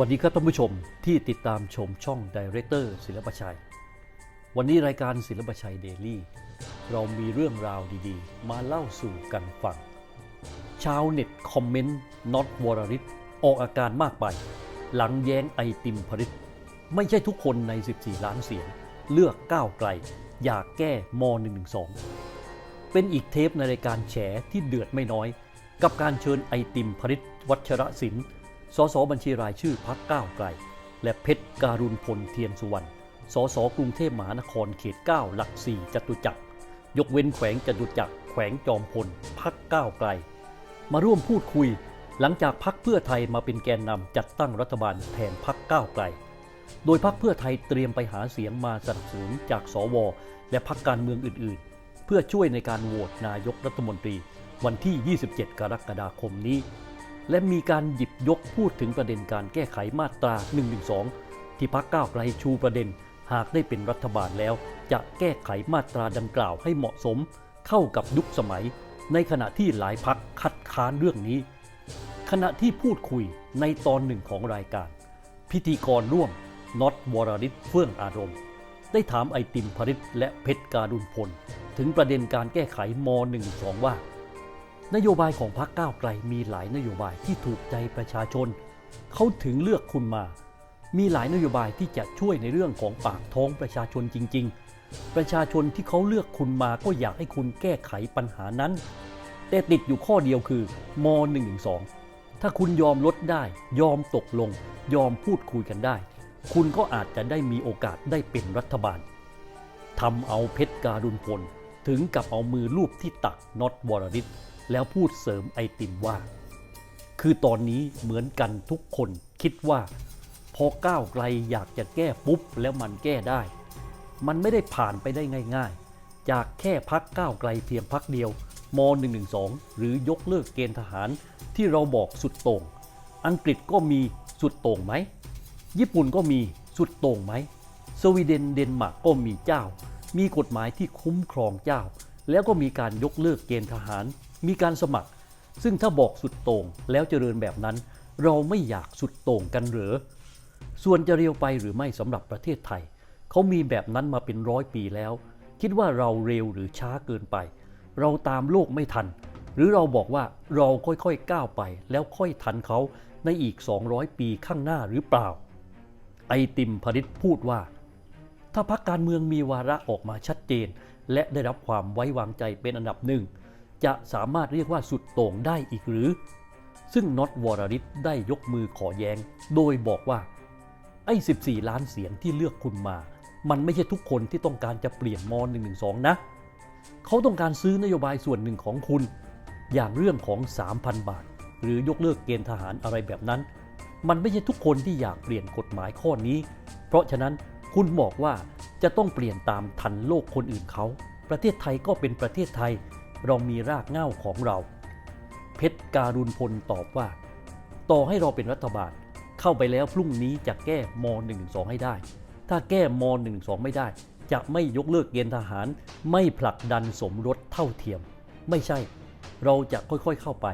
วัสดีครับท่านผู้ชมที่ติดตามชมช่อง Director ศิลปชัย วันนี้รายการศิลปชัยเดลี่เรามีเรื่องราวดีๆ มาเล่าสู่กันฟัง ชาวเน็ตคอมเมนต์น็อตวรริศออกอาการมากไป หลังแย้งไอติมผริตไม่ใช่ทุกคนใน 14 ล้านเสียง เลือกก้าวไกล อยากแก้ม .112 เป็นอีกเทปในรายการแฉที่เดือดไม่น้อย กับการเชิญไอติมผริตวัชรศิลป์ สสบัญชีรายชื่อพักก้าวไกล และเพชรการุณพลเทียนสุวรรณ สสกรุงเทพมหานครเขต 9 หลัก 4จตุจักร ยกเว้นแขวงจตุจักร แขวงจอมพล พักก้าวไกล มาร่วมพูดคุย หลังจากพักเพื่อไทยมาเป็นแกนนำจัดตั้งรัฐบาลแทนพักก้าวไกล โดยพักเพื่อไทยเตรียมไปหาเสียงมาสนับสนุนจากสว และพักการเมืองอื่น ๆ เพื่อช่วยในการโหวตนายกรัฐมนตรี วันที่ 27 กรกฎาคมนี้ และมีการหยิบยกพูดถึงประเด็นการแก้ไขมาตรา 112 ที่พักก้าวไกลชูประเด็น หากได้เป็นรัฐบาลแล้ว จะแก้ไขมาตราดังกล่าวให้เหมาะสม เข้ากับยุคสมัย ในขณะที่หลายพักคัดค้านเรื่องนี้ ขณะที่พูดคุยในตอนหนึ่งของรายการ พิธีกรร่วมน็อตวรริศเฟื่องอารมณ์ ได้ถามไอติมพริตและเพชรการุณพล ถึงประเด็นการแก้ไขม .112 ว่า นโยบายของพรรคก้าวไกลมีหลายนโยบายที่ถูกใจประชาชน เขาถึงเลือกคุณมา มีหลายนโยบายที่จะช่วยในเรื่องของปากท้องประชาชนจริง ๆ ประชาชนที่เขาเลือกคุณมาก็อยากให้คุณแก้ไขปัญหานั้น แต่ติดอยู่ข้อเดียวคือม .112 ถ้าคุณยอมลดได้ ยอมตกลง ยอมพูดคุยกันได้ คุณก็อาจจะได้มีโอกาสได้เป็นรัฐบาลทำเอาเพชรการุณพลถึงกับเอามือลูบที่ตักน็อตวรริศ แล้วพูดเสริมไอติมว่า คือตอนนี้เหมือนกันทุกคนคิดว่า พอก้าวไกลอยากจะแก้ปุ๊บแล้วมันแก้ได้ มันไม่ได้ผ่านไปได้ง่าย ๆ จากแค่พักก้าวไกลเพียงพักเดียวม .112 หรือยกเลิกเกณฑ์ทหารที่เราบอกสุดโต่ง อังกฤษก็มีสุดโต่งไหม ญี่ปุ่นก็มีสุดโต่งไหม สวีเดนเดนมาร์กก็มีเจ้า มีกฎหมายที่คุ้มครองเจ้า แล้วก็มีการยกเลิกเกณฑ์ทหาร มีการสมัคร ซึ่งถ้าบอกสุดโต่งแล้วเจริญแบบนั้น เราไม่อยากสุดโต่งกันหรือ ส่วนจะเร็วไปหรือไม่สำหรับประเทศไทย เขามีแบบนั้นมาเป็นร้อยปีแล้ว คิดว่าเราเร็วหรือช้าเกินไป เราตามโลกไม่ทัน หรือเราบอกว่าเราค่อยๆก้าวไป แล้วค่อยทันเขาในอีก 200 ปีข้างหน้าหรือเปล่า ไอติมพริตพูดว่า ถ้าพักการเมืองมีวาระออกมาชัดเจน และได้รับความไว้วางใจเป็นอันดับหนึ่ง จะสามารถเรียกว่าสุดโต่งได้อีกหรือ ซึ่งน็อตวรริศได้ยกมือขอแยง้ง โดยบอกว่า ไอ้ 14 ล้านเสียงที่เลือกคุณมา มันไม่ใช่ทุกคนที่ต้องการจะเปลี่ยนม .112 นะ เขาต้องการซื้อนโยบายส่วนหนึ่งของคุณ อย่างเรื่องของ 3,000 บาท หรือยกเลิกเกณฑ์ทหารอะไรแบบนั้น มันไม่ใช่ทุกคนที่อยากเปลี่ยนกฎหมายข้อนี้ เพราะฉะนั้นคุณบอกว่าจะต้องเปลี่ยนตามทันโลกคนอื่นเขา ประเทศไทยก็เป็นประเทศไทย เรามีรากเหง้าของเรา เพชรการุณพลตอบว่า ต่อให้เราเป็นรัฐบาล เข้าไปแล้วพรุ่งนี้จะแก้ม .112 ให้ได้ ถ้าแก้ม .112 ไม่ได้ จะไม่ยกเลิกเกณฑ์ทหาร ไม่ผลักดันสมรสเท่าเทียม ไม่ใช่ เราจะค่อยๆเข้าไป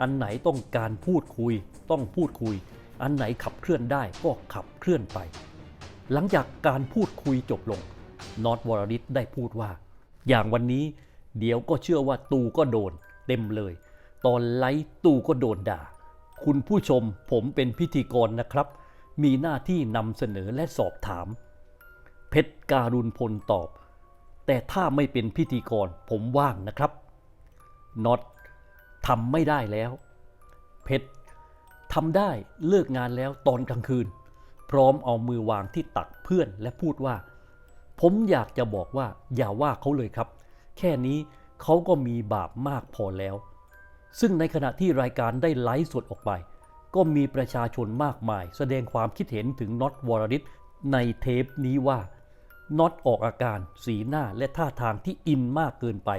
อันไหนต้องการพูดคุย ต้องพูดคุย อันไหนขับเคลื่อนได้ก็ขับเคลื่อนไป หลังจากการพูดคุยจบลงนอตวรริศได้พูดว่า อย่างวันนี้ เดี๋ยวก็เชื่อว่าตูก็โดน เต็มเลย ตอนไลฟ์ตูก็โดนด่า คุณผู้ชมผมเป็นพิธีกรนะครับ มีหน้าที่นำเสนอและสอบถาม เพชรการุณพลตอบ แต่ถ้าไม่เป็นพิธีกรผมว่างนะครับน็อตทำไม่ได้แล้ว เพชรทำได้เลิกงานแล้วตอนกลางคืน พร้อมเอามือวางที่ตักเพื่อนและพูดว่า ผมอยากจะบอกว่าอย่าว่าเขาเลยครับ แค่นี้เขาก็มีบาปมากพอแล้ว ซึ่งในขณะที่รายการได้ไลฟ์สดออกไป ก็มีประชาชนมากมาย แสดงความคิดเห็นถึงน็อตวรริศในเทปนี้ว่าน็อตออกอาการสีหน้าและท่าทางที่อินมากเกินไป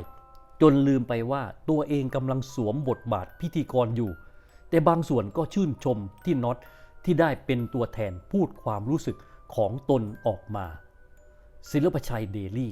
จนลืมไปว่าตัวเองกำลังสวมบทบาทพิธีกรอยู่ แต่บางส่วนก็ชื่นชมที่น็อตที่ได้เป็นตัวแทนพูดความรู้สึกของตนออกมา ศิลปชัยเดลี่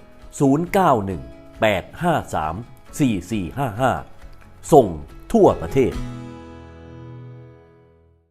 091 853 4455 ส่งทั่วประเทศ